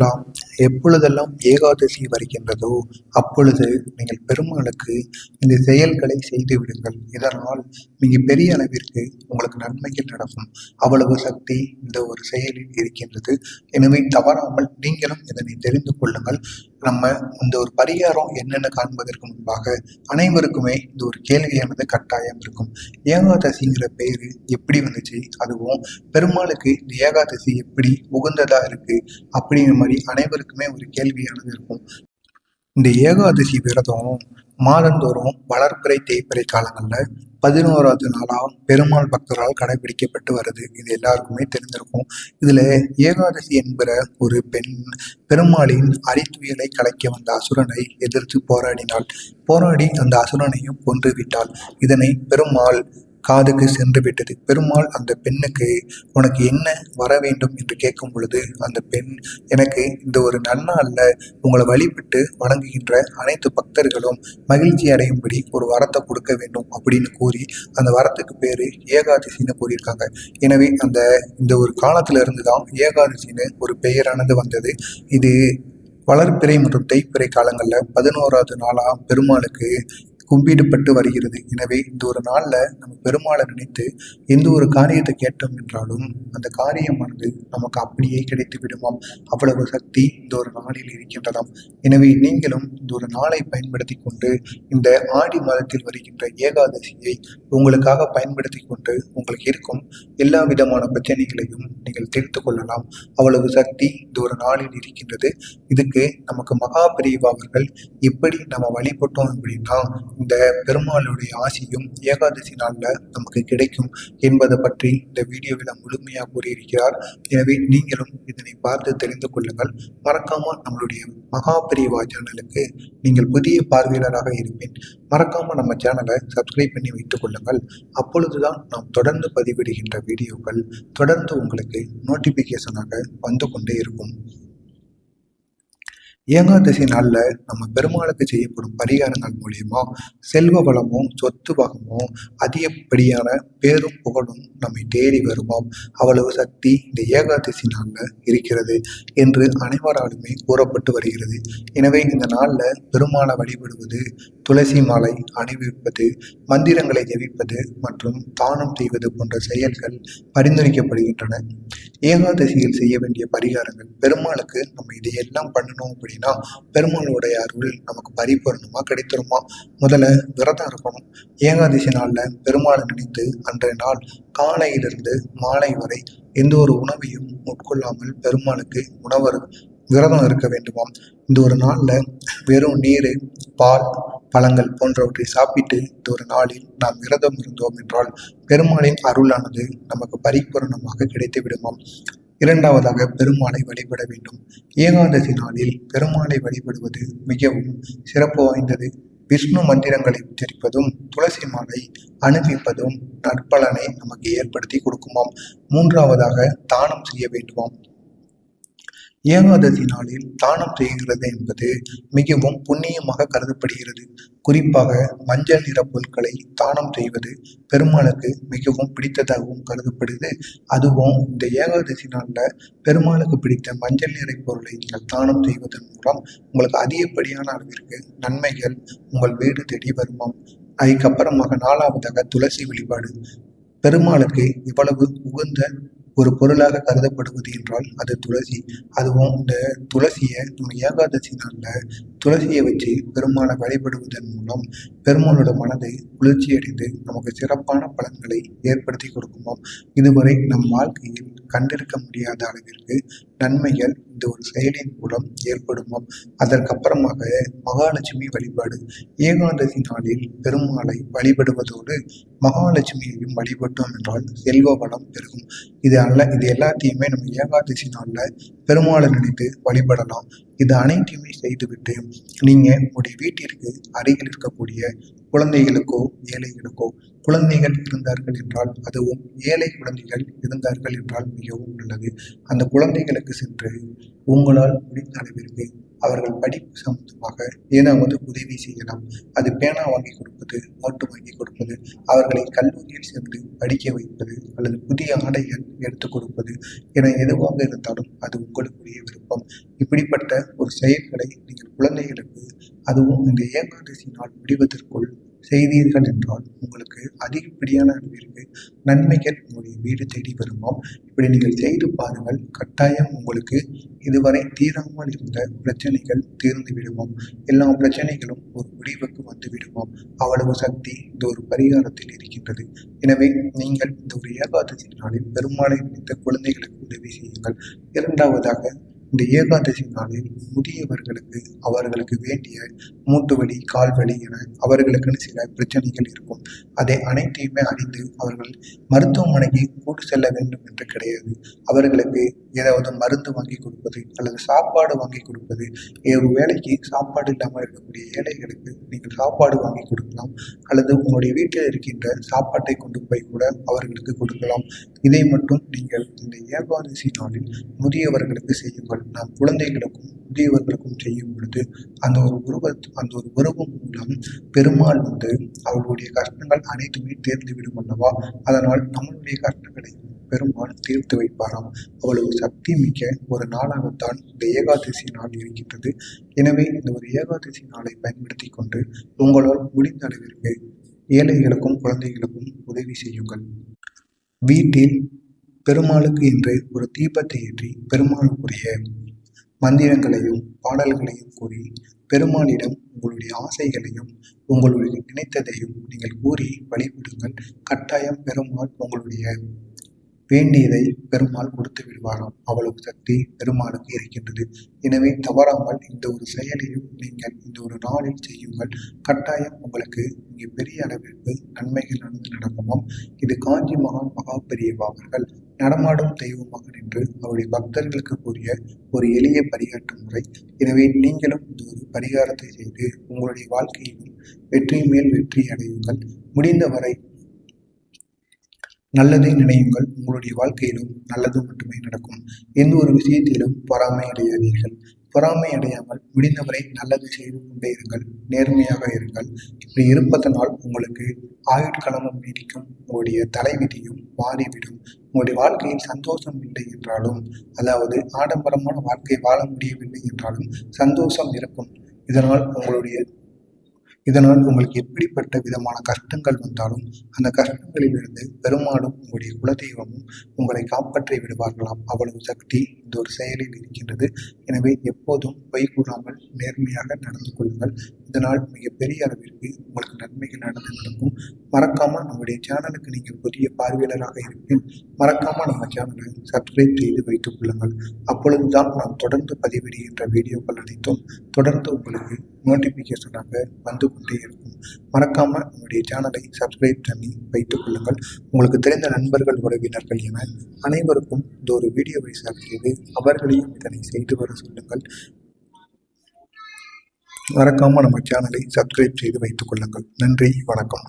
எல்லாம் எப்பொழுதெல்லாம் ஏகாதசி வருகின்றதோ அப்பொழுது நீங்கள் பெருமாளுக்கு இந்த செயல்களை செய்து விடுங்கள். இதனால் மிக பெரிய அளவிற்கு உங்களுக்கு நன்மைகள் நடக்கும். அவ்வளவு சக்தி இந்த ஒரு செயலில் இருக்கின்றது. எனவே தவறாமல் நீங்களும் இதனை தெரிந்து கொள்ளுங்கள். நம்ம இந்த ஒரு பரிகாரம் என்னென்ன காண்பதற்கு முன்பாக அனைவருக்குமே இந்த ஒரு கேள்வியானது கட்டாயம் இருக்கும். ஏகாதசிங்கிற பேர் எப்படி வந்துச்சு? அதுவும் பெருமாளுக்கு இந்த ஏகாதசி எப்படி உகந்ததா இருக்கு? அப்படிங்கிற மாதிரி அனைவருக்குமே ஒரு கேள்வியானது இருக்கும். இந்த ஏகாதசி விரதம் மாதந்தோறும் வளர்ப்பிறை தேய்ப்பிறை காலங்களில் பதினோராவது நாளாக பெருமாள் பக்தரால் கடைபிடிக்கப்பட்டு வருது. இது எல்லாருக்குமே தெரிஞ்சிருக்கும் இதில் ஏகாதசி என்கிற ஒரு பெண் பெருமாளின் அரித்துயலை கலைக்க வந்த அசுரனை எதிர்த்து போராடினாள். போராடி அந்த அசுரனையும் கொன்று விட்டாள். இதனை பெருமாள் காதுக்கு சென்று விட்டது. பெருமாள் அந்த பெண்ணுக்கு உனக்கு என்ன வர வேண்டும்? என்று கேட்கும் பொழுது அந்த பெண் எனக்கு இந்த ஒரு நன்னாளில் உங்களை வழிபட்டு வணங்குகின்ற அனைத்து பக்தர்களும் மகிழ்ச்சி அடையும்படி ஒரு வரத்தை கொடுக்க வேண்டும் அப்படின்னு கூறி அந்த வரத்துக்கு பேர் ஏகாதசின்னு கூறியிருக்காங்க. எனவே அந்த இந்த ஒரு காலத்திலிருந்து தான் ஏகாதசின்னு ஒரு பெயரானது வந்தது. இது வளர்ப்பிறை மற்றும் தேய்ப்பிறை காலங்களில் பதினோராவது நாளாக பெருமாளுக்கு கும்பிடப்பட்டு வருகிறது. எனவே இந்த ஒரு நாளில் நம்ம பெருமாளை நினைத்து எந்த ஒரு காரியத்தை கேட்டோம் என்றாலும் அந்த காரியமானது நமக்கு அப்படியே கிடைத்து விடுமாம். அவ்வளவு சக்தி இந்த ஒரு நாளில் இருக்கின்றதாம். எனவே நீங்களும் இந்த ஒரு நாளை பயன்படுத்தி கொண்டு இந்த ஆடி மாதத்தில் வருகின்ற ஏகாதசியை உங்களுக்காக பயன்படுத்தி கொண்டு உங்களுக்கு இருக்கும் எல்லா விதமான பிரச்சனைகளையும் நீங்கள் தீர்த்து கொள்ளலாம். அவ்வளவு சக்தி இந்த ஒரு நாளில் இருக்கின்றது. இதுக்கு நமக்கு மகா பிரிவு அவர்கள் எப்படி நம்ம வழிபட்டோம் அப்படின்னா இந்த பெருமாளுடைய ஆசியும் ஏகாதசி நாளில் நமக்கு கிடைக்கும் என்பதை பற்றி இந்த வீடியோவில் முழுமையாக கூறியிருக்கிறார். எனவே நீங்களும் இதனை பார்த்து தெரிந்து கொள்ளுங்கள். மறக்காமல் நம்மளுடைய மகாபிரிவா சேனலுக்கு நீங்கள் புதிய பார்வையாளராக இருப்பேன் மறக்காமல் நம்ம சேனலை சப்ஸ்கிரைப் பண்ணி வைத்துக் கொள்ளுங்கள். அப்பொழுதுதான் நாம் தொடர்ந்து பதிவிடுகின்ற வீடியோக்கள் தொடர்ந்து உங்களுக்கு நோட்டிஃபிகேஷனாக வந்து கொண்டே இருக்கும். ஏகாதசி நாளில் நம்ம பெருமாளுக்கு செய்யப்படும் பரிகாரங்கள் மூலியமா செல்வ வளமும் சொத்து வகமும் அதிகப்படியான பேரும் புகழும் நம்மை தேடி வருமாம். அவ்வளவு சக்தி இந்த ஏகாதசி நாளில் இருக்கிறது என்று அனைவராலுமே கூறப்பட்டு வருகிறது. எனவே இந்த நாளில் பெருமாளை வழிபடுவது துளசி மாலை அணிவிப்பது மந்திரங்களை ஜெபிப்பது மற்றும் தானம் செய்வது போன்ற செயல்கள் பரிந்துரைக்கப்படுகின்றன. ஏகாதசியில் செய்ய வேண்டிய பரிகாரங்கள் பெருமாளுக்கு நம்ம இதையெல்லாம் பண்ணணும் அப்படின்னு பெருமாளுடைய அருள் நமக்கு பரிபூர்ணமாக கிடைத்துருமா? முதல்ல விரதம் இருக்கணும். ஏகாதசி நாளில் பெருமாளை நினைத்து அன்றைய நாள் காலையிலிருந்து மாலை வரை எந்த ஒரு உணவையும் உட்கொள்ளாமல் பெருமாளுக்கு உணவர் விரதம் இருக்க வேண்டுமாம். இந்த ஒரு நாளில் வெறும் நீர் பால் பழங்கள் போன்றவற்றை சாப்பிட்டு இந்த ஒரு நாளில் நாம் விரதம் இருந்தோம் என்றால் பெருமாளின் அருளானது நமக்கு பரிபூரணமாக கிடைத்து விடுமாம் இரண்டாவதாக பெருமாளை வழிபட வேண்டும். ஏகாதசி நாளில் பெருமாளை வழிபடுவது மிகவும் சிறப்பு வாய்ந்தது. விஷ்ணு மந்திரங்களை உச்சரிப்பதும் துளசி மாலை அனுப்பிப்பதும் நற்பலனை நமக்கு ஏற்படுத்தி கொடுக்குமாம். மூன்றாவதாக தானம் செய்ய வேண்டுமாம். ஏகாதசி நாளில் தானம் செய்கிறது என்பது மிகவும் புண்ணியமாக கருதப்படுகிறது. குறிப்பாக மஞ்சள் நிற பொருட்களை தானம் செய்வது பெருமாளுக்கு மிகவும் பிடித்ததாகவும் கருதப்படுது. அதுவும் இந்த ஏகாதசி நாளில் பெருமாளுக்கு பிடித்த மஞ்சள் நிற பொருளை நீங்கள் தானம் செய்வதன் மூலம் உங்களுக்கு அதிகப்படியான அளவிற்கு நன்மைகள் உங்கள் வீடு தேடி வருமாம். அதுக்கப்புறமாக நாலாவதாக துளசி வழிபாடு. பெருமாளுக்கு இவ்வளவு உகந்த ஒரு பொருளாக கருதப்படுவது என்றால் அது துளசி. அதுவும் இந்த துளசியை நம்ம ஏகாதசி நாளில் துளசியை வச்சு பெருமாளை வழிபடுவதன் மூலம் பெருமாளோட மனதை குளிர்ச்சியடைந்து நமக்கு சிறப்பான பலன்களை ஏற்படுத்தி கொடுக்குமாம். இதுவரை நம் வாழ்க்கையில் கண்டிருக்க முடியாத அளவிற்கு நன்மைகள் இந்த ஒரு செயலின் மூலம் ஏற்படுமாம் அதற்கப்புறமாக மகாலட்சுமி வழிபாடு. ஏகாதசி நாளில் பெருமாளை வழிபடுவதோடு மகாலட்சுமியையும் வழிபட்டோம் என்றால் செல்வ வளம் பெருகும். இது அல்ல இது எல்லாத்தையுமே நம்ம ஏகாதசி நாளில் பெருமாளை நினைத்து வழிபடலாம். இது அனைத்தையுமே செய்துவிட்டு நீங்கள் உங்களுடைய வீட்டிற்கு அருகில் இருக்கக்கூடிய குழந்தைகளுக்கோ ஏழைகளுக்கோ குழந்தைகள் இருந்தார்கள் என்றால் அதுவும் ஏழை குழந்தைகள் இருந்தார்கள் என்றால் மிகவும் நல்லது. அந்த குழந்தைகளுக்கு சென்று உங்களால் முடிந்த அளவிற்கு அவர்கள் படிப்பு சம்பந்தமாக ஏதாவது உதவி செய்யலாம். அது பேனா வாங்கி கொடுப்பது நோட்டு வாங்கி கொடுப்பது அவர்களை கல்லூரியில் சென்று படிக்க வைப்பது அல்லது புதிய ஆடைகள் எடுத்து கொடுப்பது என எதுவாக இருந்தாலும் அது உங்களுக்குரிய விருப்பம். இப்படிப்பட்ட ஒரு செயல்களை நீங்கள் குழந்தைகளுக்கு அதுவும் இந்த ஏகாதசி நாள் முடிவதற்குள் செய்தீர்கள் என்றால் உங்களுக்கு அதிகப்படியான அளவிற்கு நன்மைகள் உங்களுடைய வீடு தேடி வருமாம். இப்படி நீங்கள் செய்து பாருங்கள் கட்டாயம் உங்களுக்கு இதுவரை தீராமல் இருந்த பிரச்சனைகள் தீர்ந்து விடுமாம். எல்லா பிரச்சனைகளும் ஒரு முடிவுக்கு வந்து விடுமாம். அவ்வளவு சக்தி இந்த ஒரு பரிகாரத்தில் இருக்கின்றது. எனவே நீங்கள் இந்த ஒரு ஏகாதசி நாளில் பெருமாளை நினைத்த குழந்தைகளுக்கு உதவி செய்யுங்கள். இரண்டாவதாக இந்த ஏகாதசி நாளில் முதியவர்களுக்கு அவர்களுக்கு வேண்டிய மூட்டு வலி கால் வலி என அவர்களுக்குன்னு சில பிரச்சனைகள் இருக்கும். அதை அனைத்தையுமே அறிந்து அவர்கள் மருத்துவமனைக்கு கூட்டு செல்ல வேண்டும் என்று கிடையாது. அவர்களுக்கு ஏதாவது மருந்து வாங்கி கொடுப்பது அல்லது சாப்பாடு வாங்கி கொடுப்பது ஒரு வேலைக்கு சாப்பாடு இல்லாமல் இருக்கக்கூடிய ஏழைகளுக்கு நீங்கள் சாப்பாடு வாங்கி கொடுக்கலாம். அல்லது உங்களுடைய வீட்டில் இருக்கின்ற சாப்பாட்டை கொண்டு போய் கூட அவர்களுக்கு கொடுக்கலாம். இதை மட்டும் நீங்கள் இந்த ஏகாதசி நாளில் முதியவர்களுக்கு செய்யுங்கள். நாம் குழந்தைகளுக்கும் முதியவர்களுக்கும் செய்யும் பொழுது அந்த ஒரு உருவ அந்த ஒரு உருவம் மூலம் பெருமாள் வந்து அவர்களுடைய கஷ்டங்கள் அனைத்துமே தேர்ந்து விடும் அல்லவா? அதனால் நம்மளுடைய கஷ்டங்களை பெருமாள் தீர்த்து வைப்பாராம். அவ்வளவு சக்தி மிக்க ஒரு நாளாகத்தான் இந்த ஏகாதசி நாள் இருக்கின்றது. எனவே இந்த ஒரு ஏகாதசி நாளை பயன்படுத்தி கொண்டு உங்களால் முடிந்த அளவிற்கு ஏழைகளுக்கும் குழந்தைகளுக்கும் உதவி செய்யுங்கள். வீட்டில் பெருமாளுக்கு என்று ஒரு தீபத்தை ஏற்றி பெருமாளுக்குரிய மந்திரங்களையும் பாடல்களையும் கூறி பெருமாளிடம் உங்களுடைய ஆசைகளையும் உங்களுடைய நினைத்ததையும் நீங்கள் கூறி வழிபடுங்கள். கட்டாயம் பெருமாள் உங்களுடைய வேண்டியதை பெருமாள் கொடுத்து விடுவாராம். அவ்வளவு சக்தி பெருமாளுக்கு இருக்கின்றது. எனவே தவறாமல் இந்த ஒரு செயலையும் நீங்கள் இந்த ஒரு நாளில் செய்யுங்கள். கட்டாயம் உங்களுக்கு இங்கே பெரிய அளவிற்கு நன்மைகள் நடந்து நடக்குமாம். இது காஞ்சி மகான் மகா பெரியவா அவர்கள் நடமாடும் மகன் என்று அவருடைய பக்தர்களுக்கு கூறிய ஒரு எளிய பரிகாற்று முறை. எனவே நீங்களும் இந்த ஒரு பரிகாரத்தை செய்து உங்களுடைய வாழ்க்கையிலும் வெற்றி மேல் வெற்றி அடையுங்கள். முடிந்தவரை நல்லதை நினையுங்கள். உங்களுடைய வாழ்க்கையிலும் நல்லது மட்டுமே நடக்கும். எந்த ஒரு விஷயத்திலும் பொறாமை அடையாதீர்கள். பொறாமை அடையாமல் முடிந்தவரை நல்லது செய்து கொண்டே இருங்கள் நேர்மையாக இருங்கள். இப்படி இருப்பதனால் உங்களுக்கு ஆயுட்காலமும் நீடிக்கும் உங்களுடைய தலைவிதியும் மாறிவிடும். உங்களுடைய வாழ்க்கையில் சந்தோஷம் இல்லை என்றாலும் அதாவது ஆடம்பரமான வாழ்க்கை வாழ முடியவில்லை என்றாலும் சந்தோஷம் இருக்கும். இதனால் உங்களுடைய இதனால் உங்களுக்கு எப்படிப்பட்ட விதமான கஷ்டங்கள் வந்தாலும் அந்த கஷ்டங்களிலிருந்து பெருமாளும் உங்களுடைய குலதெய்வமும் உங்களை காப்பாற்றி விடுவார்களாம். அவ்வளவு சக்தி இந்த ஒரு செயலில் இருக்கின்றது. எனவே எப்போதும் பொய் கூறாமல் நேர்மையாக நடந்து கொள்ளுங்கள். இதனால் மிகப்பெரிய அளவிற்கு உங்களுக்கு நன்மைகள் நடந்து நடக்கும். மறக்காமல் நம்முடைய சேனலுக்கு நீங்கள் புதிய பார்வையாளராக இருப்பேன் மறக்காமல் நம்ம சேனலை சப்ஸ்கிரைப் செய்து வைத்துக் கொள்ளுங்கள். அப்பொழுதுதான் நாம் தொடர்ந்து பதிவிடுகின்ற வீடியோக்கள் அனைத்தும் தொடர்ந்து உங்களுக்கு நோட்டிஃபிகேஷனாக வந்து கொண்டே இருக்கும். மறக்காமல் நம்முடைய சேனலை சப்ஸ்கிரைப் பண்ணி வைத்துக் கொள்ளுங்கள். உங்களுக்கு தெரிந்த நண்பர்கள் உறவினர்கள் என அனைவருக்கும் இந்த ஒரு வீடியோவை ஷேர் செய்து அவர்களையும் இதனை செய்து வர சொல்லுங்கள். மறக்காமல் நம்ம சேனலை சப்ஸ்கிரைப் செய்து வைத்துக் கொள்ளுங்கள். நன்றி வணக்கம்.